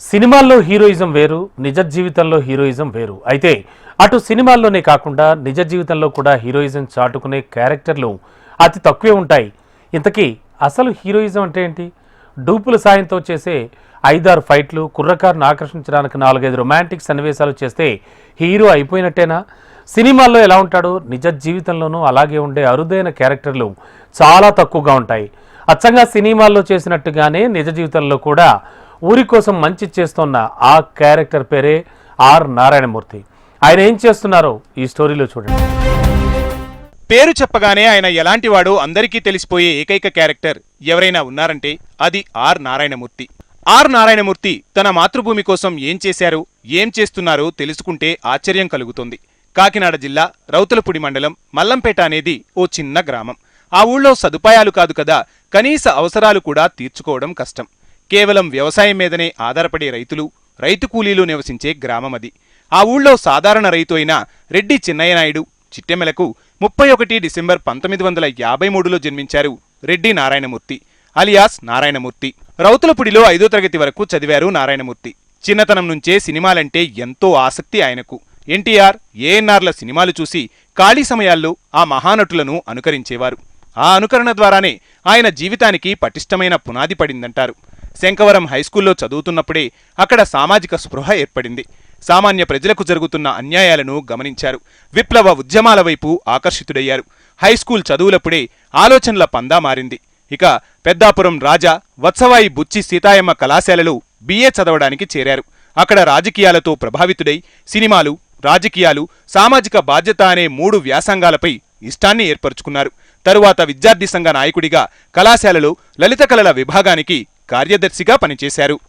సినిమాల్లో హీరోయిజం వేరు నిజ జీవితంలో హీరోయిజం వేరు. అయితే అటు సినిమాల్లోనే కాకుండా నిజ జీవితంలో కూడా హీరోయిజం చాటుకునే క్యారెక్టర్లు అతి తక్కువే ఉంటాయి. ఇంతకీ అసలు హీరోయిజం అంటే ఏంటి? డూపుల సాయంతో చేసే ఐదారు ఫైట్లు కుర్రకారును ఆకర్షించడానికి నాలుగైదు రొమాంటిక్ సన్నివేశాలు చేస్తే హీరో అయిపోయినట్టేనా? సినిమాల్లో ఎలా ఉంటాడో? నిజ జీవితంలోనూ అలాగే ఉండే అరుదైన క్యారెక్టర్లు చాలా తక్కువగా ఉంటాయి. అచ్చంగా సినిమాల్లో చేసినట్టుగానే నిజ జీవితంలో కూడా ఊరి కోసం మంచి చేస్తున్న ఆ క్యారెక్టర్ పేరే ఆర్ నారాయణమూర్తి. ఆయన ఏం చేస్తున్నారో ఈ స్టోరీలో చూడండి. పేరు చెప్పగానే ఆయన ఎలాంటివాడో అందరికీ తెలిసిపోయే ఏకైక క్యారెక్టర్ ఎవరైనా ఉన్నారంటే అది ఆర్ నారాయణమూర్తి. ఆర్ నారాయణమూర్తి తన మాతృభూమి కోసం ఏం చేశారు ఏం చేస్తున్నారో తెలుసుకుంటే ఆశ్చర్యం కలుగుతుంది. కాకినాడ జిల్లా రౌతులపూడి మండలం మల్లంపేట అనేది ఓ చిన్న గ్రామం. ఆ ఊళ్ళో సదుపాయాలు కాదు కదా కనీస అవసరాలు కూడా తీర్చుకోవడం కష్టం. కేవలం వ్యవసాయం మీదనే ఆధారపడే రైతులు రైతు కూలీలు నివసించే గ్రామమది ఆ ఊళ్ళో సాధారణ రైతు అయిన రెడ్డి చిన్నయ్య నాయుడు చిట్టెమెలకు ముప్పై ఒకటి డిసెంబర్ పంతొమ్మిది వందల యాభై మూడులో జన్మించారు రెడ్డి నారాయణమూర్తి అలియాస్ నారాయణమూర్తి. రౌతులపుడిలో ఐదో తరగతి వరకు చదివారు నారాయణమూర్తి. చిన్నతనం నుంచే సినిమాలంటే ఎంతో ఆసక్తి ఆయనకు. ఎన్టీఆర్ ఏఎన్ఆర్ల సినిమాలు చూసి ఖాళీ సమయాల్లో ఆ మహానటులను అనుకరించేవారు. ఆ అనుకరణ ద్వారానే ఆయన జీవితానికి పటిష్టమైన పునాది పడిందంటారు. శంకవరం హైస్కూల్లో చదువుతున్నప్పుడే అక్కడ సామాజిక స్పృహ ఏర్పడింది. సామాన్య ప్రజలకు జరుగుతున్న అన్యాయాలను గమనించారు. విప్లవ ఉద్యమాల వైపు ఆకర్షితుడయ్యారు. హైస్కూల్ చదువులప్పుడే ఆలోచనల పందా మారింది. ఇక పెద్దాపురం రాజా వత్సవాయి బుచ్చి సీతాయమ్మ కళాశాలలో బిఏ చదవడానికి చేరారు. అక్కడ రాజకీయాలతో ప్రభావితుడై సినిమాలు రాజకీయాలు సామాజిక బాధ్యత అనే మూడు వ్యాసంగాలపై ఇష్టాన్ని ఏర్పరచుకున్నారు. తరువాత విద్యార్థి సంఘ నాయకుడిగా కళాశాలలో లలిత కళల విభాగానికి కార్యదర్శిగా పనిచేశారు.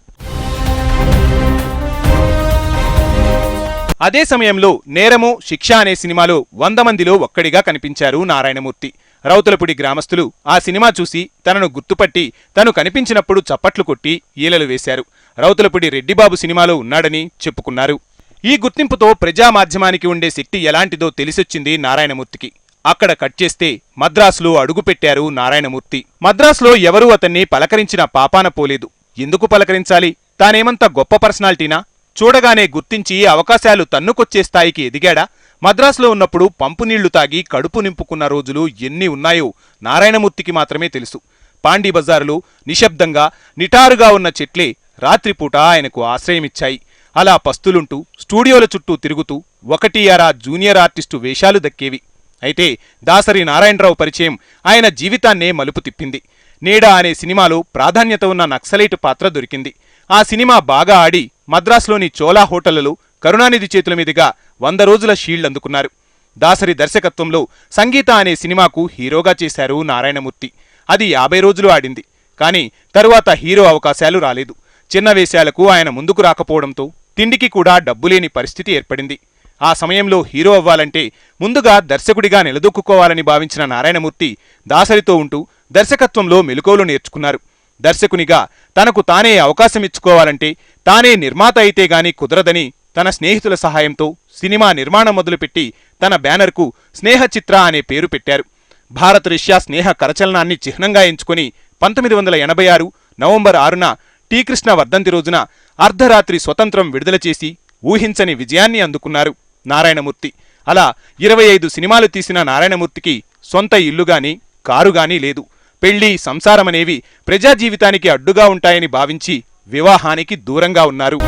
అదే సమయంలో నేరము శిక్ష అనే సినిమాలో వంద మందిలో ఒక్కడిగా కనిపించారు నారాయణమూర్తి. రౌతులపూడి గ్రామస్తులు ఆ సినిమా చూసి తనను గుర్తుపట్టి తను కనిపించినప్పుడు చప్పట్లు కొట్టి ఈలలు వేశారు. రౌతులపూడి రెడ్డిబాబు సినిమాలో ఉన్నాడని చెప్పుకున్నారు. ఈ గుర్తింపుతో ప్రజా మాధ్యమానికి ఉండే శక్తి ఎలాంటిదో తెలిసొచ్చింది నారాయణమూర్తికి. అక్కడ కట్ చేస్తే మద్రాసులో అడుగుపెట్టారు నారాయణమూర్తి. మద్రాసులో ఎవరూ అతన్ని పలకరించిన పాపాన పోలేదు. ఎందుకు పలకరించాలి? తానేమంత గొప్ప పర్సనాలిటీనా? చూడగానే గుర్తించి అవకాశాలు తన్నుకొచ్చే స్థాయికి ఎదిగాడా? మద్రాసులో ఉన్నప్పుడు పంపు నీళ్ళు తాగి కడుపు నింపుకున్న రోజులు ఎన్ని ఉన్నాయో నారాయణమూర్తికి మాత్రమే తెలుసు. పాండీ బజారులో నిశ్శబ్దంగా నిటారుగా ఉన్న చెట్లే రాత్రిపూట ఆయనకు ఆశ్రయమిచ్చాయి. అలా పస్తులుంటూ స్టూడియోల చుట్టూ తిరుగుతూ ఒకటి అరా జూనియర్ ఆర్టిస్టు వేషాలు దక్కేవి. అయితే దాసరి నారాయణరావు పరిచయం ఆయన జీవితాన్నే మలుపు తిప్పింది. నీడ అనే సినిమాలో ప్రాధాన్యత ఉన్న నక్సలైట్ పాత్ర దొరికింది. ఆ సినిమా బాగా ఆడి మద్రాసులోని చోలా హోటళ్ళలో కరుణానిధి చేతుల మీదుగా వంద రోజుల షీల్డ్ అందుకున్నారు. దాసరి దర్శకత్వంలో సంగీత అనే సినిమాకు హీరోగా చేశారు నారాయణమూర్తి. అది యాభై రోజులు ఆడింది. కానీ తరువాత హీరో అవకాశాలు రాలేదు. చిన్న వేషాలకు ఆయన ముందుకు రాకపోవడంతో తిండికి కూడా డబ్బులేని పరిస్థితి ఏర్పడింది. ఆ సమయంలో హీరో అవ్వాలంటే ముందుగా దర్శకుడిగా నిలదొక్కుకోవాలని భావించిన నారాయణమూర్తి దాసరితో ఉంటూ దర్శకత్వంలో మెలకువలు నేర్చుకున్నారు. దర్శకునిగా తనకు తానే అవకాశమిచ్చుకోవాలంటే తానే నిర్మాత అయితే గాని కుదరదని తన స్నేహితుల సహాయంతో సినిమా నిర్మాణం మొదలుపెట్టి తన బ్యానర్కు స్నేహ చిత్ర అనే పేరు పెట్టారు. భారత్ రష్యా స్నేహ కరచలనాన్ని చిహ్నంగా ఎంచుకుని పంతొమ్మిది వందల ఎనభై ఆరు నవంబర్ ఆరున టీ కృష్ణ వర్ధంతి రోజున అర్ధరాత్రి స్వతంత్రం విడుదల చేసి ఊహించని విజయాన్ని అందుకున్నారు. నారాయణమూర్తి. అలా ఇరవై ఐదు సినిమాలు తీసిన నారాయణమూర్తికి సొంత ఇల్లుగాని కారుగాని లేదు. పెళ్ళి సంసారమనేవి ప్రజా జీవితానికి అడ్డుగా ఉంటాయని భావించి వివాహానికి దూరంగా ఉన్నారు.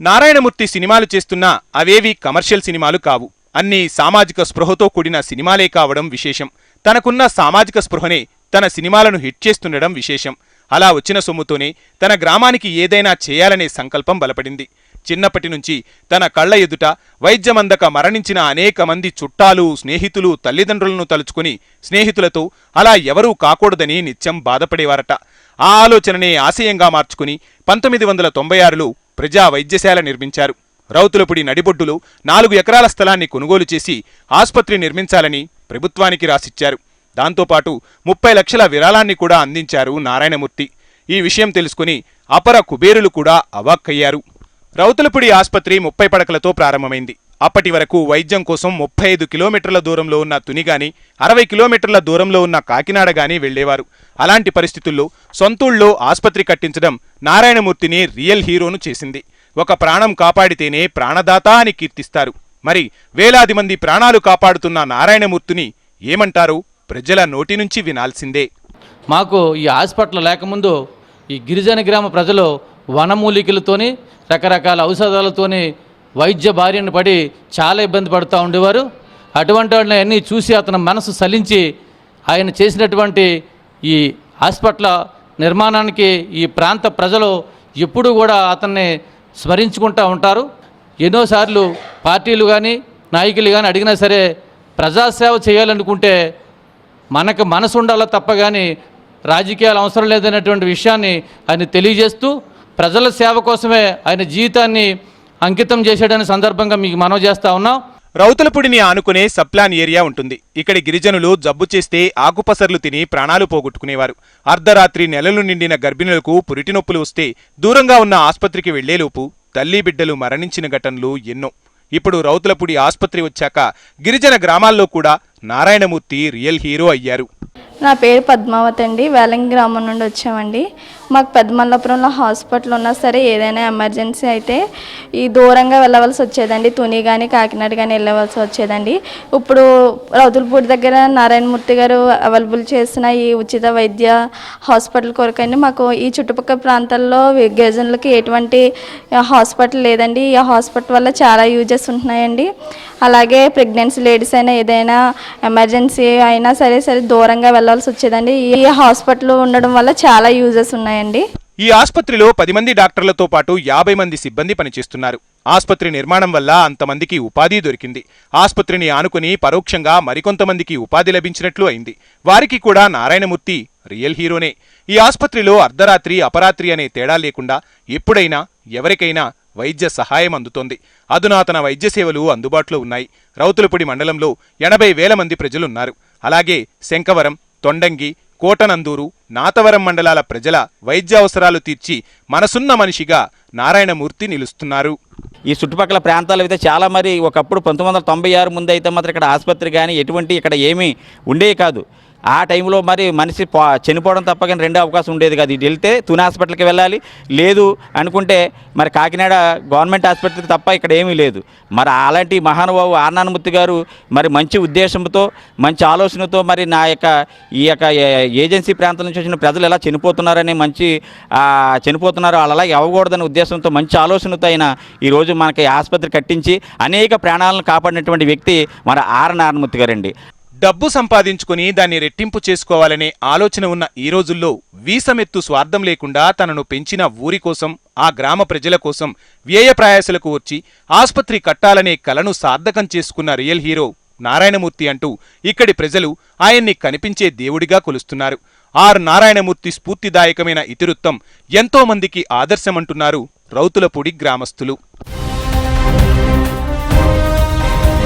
నారాయణమూర్తి సినిమాలు చేస్తున్నా అవేవి కమర్షియల్ సినిమాలు కావు. అన్నీ సామాజిక స్పృహతో కూడిన సినిమాలే కావడం విశేషం. తనకున్న సామాజిక స్పృహనే తన సినిమాలను హిట్ చేస్తుండడం విశేషం. అలా వచ్చిన సొమ్ముతోనే తన గ్రామానికి ఏదైనా చేయాలనే సంకల్పం బలపడింది. చిన్నప్పటి నుంచి తన కళ్ళ ఎదుట వైద్యమందక మరణించిన అనేక మంది చుట్టాలు స్నేహితులు తల్లిదండ్రులను తలుచుకుని స్నేహితులతో అలా ఎవరూ కాకూడదని నిత్యం బాధపడేవారట. ఆ ఆలోచననే ఆశయంగా మార్చుకుని పంతొమ్మిది వందల తొంభై ఆరులో ప్రజా వైద్యశాల నిర్మించారు. రౌతులపుడి నడిబొడ్డులో నాలుగు ఎకరాల స్థలాన్ని కొనుగోలు చేసి ఆస్పత్రి నిర్మించాలని ప్రభుత్వానికి రాసిచ్చారు. దాంతోపాటు ముప్పై లక్షల విరాళాన్ని కూడా అందించారు నారాయణమూర్తి. ఈ విషయం తెలుసుకుని అపర కుబేరులు కూడా అవాక్కయ్యారు. రౌతులపూడి ఆసుపత్రి ముప్పై పడకలతో ప్రారంభమైంది. అప్పటి వరకు వైద్యం కోసం ముప్పై ఐదు కిలోమీటర్ల దూరంలో ఉన్న తునిగాని అరవై కిలోమీటర్ల దూరంలో ఉన్న కాకినాడ గాని వెళ్ళేవారు అలాంటి పరిస్థితుల్లో సొంతూళ్ళలో ఆసుపత్రి కట్టించడం నారాయణమూర్తిని రియల్ హీరోను చేసింది. ఒక ప్రాణం కాపాడితేనే ప్రాణదాత అని కీర్తిస్తారు. మరి వేలాది మంది ప్రాణాలు కాపాడుతున్న నారాయణమూర్తిని ఏమంటారు? ప్రజల నోటి నుంచి వినాల్సిందే. మాకు ఈ హాస్పిటల్ లేకముందు ఈ గిరిజన గ్రామ ప్రజలు వనమూలికలతోని రకరకాల ఔషధాలతోని వైద్య భార్యను పడి చాలా ఇబ్బంది పడుతూ ఉండేవారు. అటువంటి వాళ్ళని అన్నీ చూసి అతని మనసు సలించి ఆయన చేసినటువంటి ఈ హాస్పిటల్ నిర్మాణానికి ఈ ప్రాంత ప్రజలు ఎప్పుడూ కూడా అతన్ని స్మరించుకుంటూ ఉంటారు. ఎన్నోసార్లు పార్టీలు కానీ నాయకులు కానీ అడిగినా సరే ప్రజాసేవ చేయాలనుకుంటే మనకు మనసు ఉండాలో తప్ప కానీ రాజకీయాలు అవసరం లేదనేటువంటి విషయాన్ని ఆయన తెలియజేస్తూ ప్రజల సేవ కోసమే ఆయన జీవితాన్ని అంకితం చేసేటనే సందర్భంగా మీకు మనవి చేస్తా ఉన్నాం. రౌతులపూడిని ఆనుకునే సప్లాన్ ఏరియా ఉంటుంది. ఇక్కడి గిరిజనులు జబ్బు చేస్తే ఆకుపసర్లు తిని ప్రాణాలు పోగొట్టుకునేవారు. అర్ధరాత్రి నెలలు నిండిన గర్భిణులకు పురిటి నొప్పులు వస్తే దూరంగా ఉన్న ఆస్పత్రికి వెళ్ళేలోపు తల్లి బిడ్డలు మరణించిన ఘటనలు ఎన్నో. ఇప్పుడు రౌతులపూడి ఆసుపత్రి వచ్చాక గిరిజన గ్రామాల్లో కూడా నారాయణమూర్తి రియల్ హీరో అయ్యారు. నా పేరు పద్మావతి అండి వేలంగి గ్రామం నుండి వచ్చామండి. మాకు పెద్దమల్లపురంలో హాస్పిటల్ ఉన్నా సరే ఏదైనా ఎమర్జెన్సీ అయితే ఈ దూరంగా వెళ్ళవలసి వచ్చేదండి. తుని కానీ కాకినాడ కానీ వెళ్ళవలసి వచ్చేదండి. ఇప్పుడు రౌతులపూడి దగ్గర నారాయణమూర్తి గారు అవైలబుల్ చేసిన ఈ ఉచిత వైద్య హాస్పిటల్ కొరకండి. మాకు ఈ చుట్టుపక్కల ప్రాంతాల్లో గిరిజనులకి ఎటువంటి హాస్పిటల్ లేదండి. ఈ హాస్పిటల్ వల్ల చాలా యూజెస్ ఉంటున్నాయండి. అలాగే ప్రెగ్నెన్సీ లేడీస్ అయినా ఏదైనా ఎమర్జెన్సీ అయినా సరే సరే దూరంగా వెళ్ళాల్సి వచ్చేదండి. ఈ హాస్పిటల్ ఉండడం వల్ల చాలా యూజెస్ ఉన్నాయి. ఉన్నాయండి? ఈ ఆసుపత్రిలో పది మంది డాక్టర్లతో పాటు యాభై మంది సిబ్బంది పనిచేస్తున్నారు. ఆసుపత్రి నిర్మాణం వల్ల అంతమందికి ఉపాధి దొరికింది. ఆసుపత్రిని ఆనుకుని పరోక్షంగా మరికొంతమందికి ఉపాధి లభించినట్లు అయింది. వారికి కూడా నారాయణమూర్తి రియల్ హీరోనే. ఈ ఆసుపత్రిలో అర్ధరాత్రి అపరాత్రి అనే తేడా లేకుండా ఎప్పుడైనా ఎవరికైనా వైద్య సహాయం అందుతోంది. అధునాతన వైద్య సేవలు అందుబాటులో ఉన్నాయి. రౌతులపూడి మండలంలో ఎనభై వేల మంది ప్రజలున్నారు. అలాగే శంకవరం తొండంగి కోటనందూరు నాతవరం మండలాల ప్రజల వైద్య అవసరాలు తీర్చి మనసున్న మనిషిగా నారాయణమూర్తి నిలుస్తున్నారు. ఈ చుట్టుపక్కల ప్రాంతాలు అయితే చాలా మరి ఒకప్పుడు పంతొమ్మిది వందల తొంభై ఆరు ముందు అయితే మాత్రం ఇక్కడ ఆసుపత్రి కానీ ఎటువంటి ఇక్కడ ఏమీ ఉండేవి కాదు. ఆ టైంలో మరి మనిషి చనిపోవడం తప్ప కానీ రెండో అవకాశం ఉండేది కాదు. ఇటు వెళ్తే తుని హాస్పిటల్కి వెళ్ళాలి. లేదు అనుకుంటే మరి కాకినాడ గవర్నమెంట్ ఆసుపత్రికి తప్ప ఇక్కడ ఏమీ లేదు. మరి అలాంటి మహానుభావు ఆర్నానమూర్తి గారు మరి మంచి ఉద్దేశంతో మంచి ఆలోచనతో మరి నా యొక్క ఈ యొక్క ఏజెన్సీ ప్రాంతం నుంచి వచ్చిన ప్రజలు ఎలా చనిపోతున్నారని మంచి చనిపోతున్నారు వాళ్ళు అలా ఇవ్వకూడదనే ఉద్దేశంతో మంచి ఆలోచనతో ఆయన ఈరోజు మనకి ఆసుపత్రి కట్టించి అనేక ప్రాణాలను కాపాడినటువంటి వ్యక్తి మన ఆర్ నారాయణమూర్తి గారండి. డబ్బు సంపాదించుకుని దాన్ని రెట్టింపు చేసుకోవాలనే ఆలోచన ఉన్న ఈ రోజుల్లో వీసమెత్తు స్వార్థం లేకుండా తనను పెంచిన ఊరి కోసం ఆ గ్రామ ప్రజల కోసం వ్యయ ప్రయాసలకు వచ్చి ఆస్పత్రి కట్టాలనే కలను సార్థకం చేసుకున్న రియల్ హీరో నారాయణమూర్తి అంటూ ఇక్కడి ప్రజలు ఆయన్ని కనిపించే దేవుడిగా కొలుస్తున్నారు. ఆర్ నారాయణమూర్తి స్ఫూర్తిదాయకమైన ఇతివృత్తం ఎంతో మందికి ఆదర్శమంటున్నారు రౌతులపూడి గ్రామస్తులు.